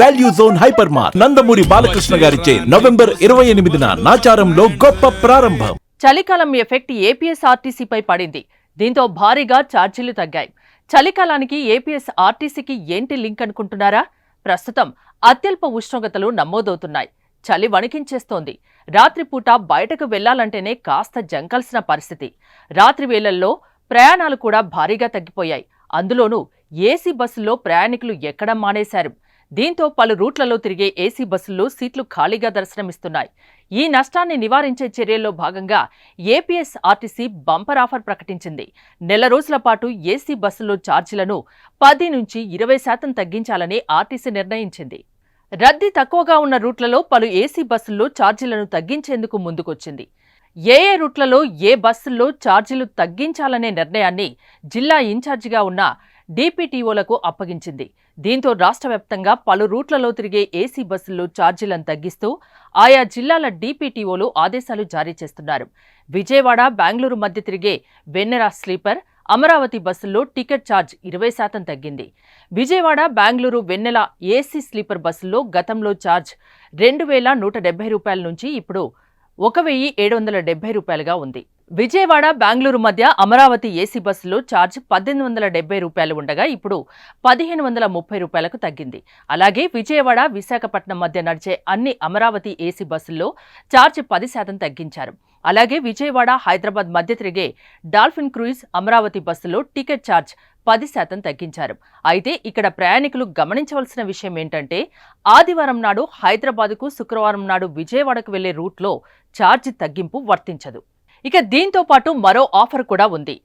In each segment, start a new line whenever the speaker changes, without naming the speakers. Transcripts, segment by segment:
Value zone hyper మార్ నందమూరి బాలకృష్ణ గారిచే November ఇరవై ఎనిమిదిన నాచారంలో గొప్ప ప్రారంభం.
చలికాలం ఎఫెక్ట్ ఏపీఎస్ఆర్టీసీపై పడింది. దీంతో భారీగా ఛార్జీలు తగ్గాయి. చలికాలానికి ఏపీఎస్ ఆర్టీసీకి ఏంటి లింక్ అనుకుంటున్నారా? ప్రస్తుతం అత్యల్ప ఉష్ణోగ్రతలు నమోదవుతున్నాయి. చలి వణికించేస్తోంది. రాత్రిపూట బయటకు వెళ్ళాలంటేనే కాస్త జంకాల్సిన పరిస్థితి. రాత్రి వేళల్లో ప్రయాణాలు కూడా భారీగా తగ్గిపోయాయి. అందులోనూ ఏసీ బస్సుల్లో ప్రయాణికులు ఎక్కడం మానేశారు. దీంతో పలు రూట్లలో తిరిగే ఏసీ బస్సుల్లో సీట్లు ఖాళీగా దర్శనమిస్తున్నాయి. ఈ నష్టాన్ని నివారించే చర్యల్లో భాగంగా ఏపీఎస్ ఆర్టీసీ బంపర్ ఆఫర్ ప్రకటించింది. నెల రోజుల పాటు ఏసీ బస్సుల్లో ఛార్జీలను పది నుంచి ఇరవై శాతం తగ్గించాలని ఆర్టీసీ నిర్ణయించింది. రద్దీ తక్కువగా ఉన్న రూట్లలో పలు ఏసీ బస్సుల్లో ఛార్జీలను తగ్గించేందుకు ముందుకొచ్చింది. ఏ ఏ రూట్లలో ఏ బస్సుల్లో ఛార్జీలు తగ్గించాలనే నిర్ణయాన్ని జిల్లా ఇన్ఛార్జిగా ఉన్న డీపీటీఓలకు అప్పగించింది. దీంతో రాష్ట్ర వ్యాప్తంగా పలు రూట్లలో తిరిగే ఏసీ బస్సుల్లో ఛార్జీలను తగ్గిస్తూ ఆయా జిల్లాల డీపీటీఓలు ఆదేశాలు జారీ చేస్తున్నారు. విజయవాడ బెంగళూరు మధ్య తిరిగే వెన్నెరా స్లీపర్ అమరావతి బస్సుల్లో టికెట్ ఛార్జ్ ఇరవై శాతం తగ్గింది. విజయవాడ బెంగళూరు వెన్నెల ఏసీ స్లీపర్ బస్సుల్లో గతంలో ఛార్జ్ రెండు వేల నూట డెబ్బై రూపాయల నుంచి ఇప్పుడు ఒక వెయ్యి ఏడు వందల డెబ్బై రూపాయలుగా ఉంది. విజయవాడ బెంగళూరు మధ్య అమరావతి ఏసీ బస్సులో ఛార్జ్ పద్దెనిమిది వందల డెబ్బై రూపాయలు ఉండగా ఇప్పుడు పదిహేను వందల ముప్పై రూపాయలకు తగ్గింది. అలాగే విజయవాడ విశాఖపట్నం మధ్య నడిచే అన్ని అమరావతి ఏసీ బస్సుల్లో ఛార్జ్ పది శాతం తగ్గించారు. అలాగే విజయవాడ హైదరాబాద్ మధ్య తిరిగే డాల్ఫిన్ క్రూయిజ్ అమరావతి బస్సులో టికెట్ ఛార్జ్ పది శాతం తగ్గించారు. అయితే ఇక్కడ ప్రయాణికులు గమనించవలసిన విషయం ఏంటంటే ఆదివారం నాడు హైదరాబాద్కు శుక్రవారం నాడు విజయవాడకు వెళ్ళే రూట్లో ఛార్జ్ తగ్గింపు వర్తించదు. ఇక దీంతో పాటు మరో ఆఫర్ కూడా ఉంది.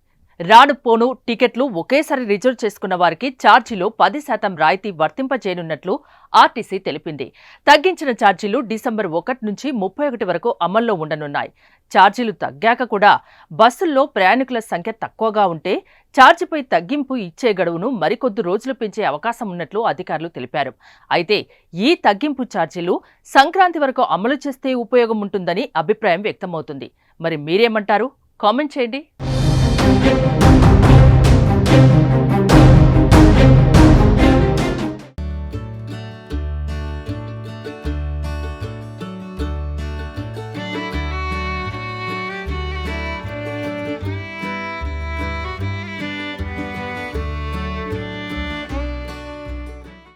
రాను పోను టికెట్లు ఒకేసారి రిజర్వ్ చేసుకున్న వారికి ఛార్జీలో పది శాతం రాయితీ వర్తింపజేయనున్నట్లు ఆర్టీసీ తెలిపింది. తగ్గించిన ఛార్జీలు డిసెంబర్ ఒకటి నుంచి ముప్పై ఒకటి వరకు అమల్లో ఉండనున్నాయి. ఛార్జీలు తగ్గాక కూడా బస్సుల్లో ప్రయాణికుల సంఖ్య తక్కువగా ఉంటే ఛార్జీపై తగ్గింపు ఇచ్చే గడువును మరికొద్ది రోజులు పెంచే అవకాశం ఉన్నట్లు అధికారులు తెలిపారు. అయితే ఈ తగ్గింపు ఛార్జీలు సంక్రాంతి వరకు అమలు చేస్తే ఉపయోగం ఉంటుందని అభిప్రాయం వ్యక్తమవుతుంది. మరి మీరేమంటారు? కామెంట్ చేయండి. Thank you.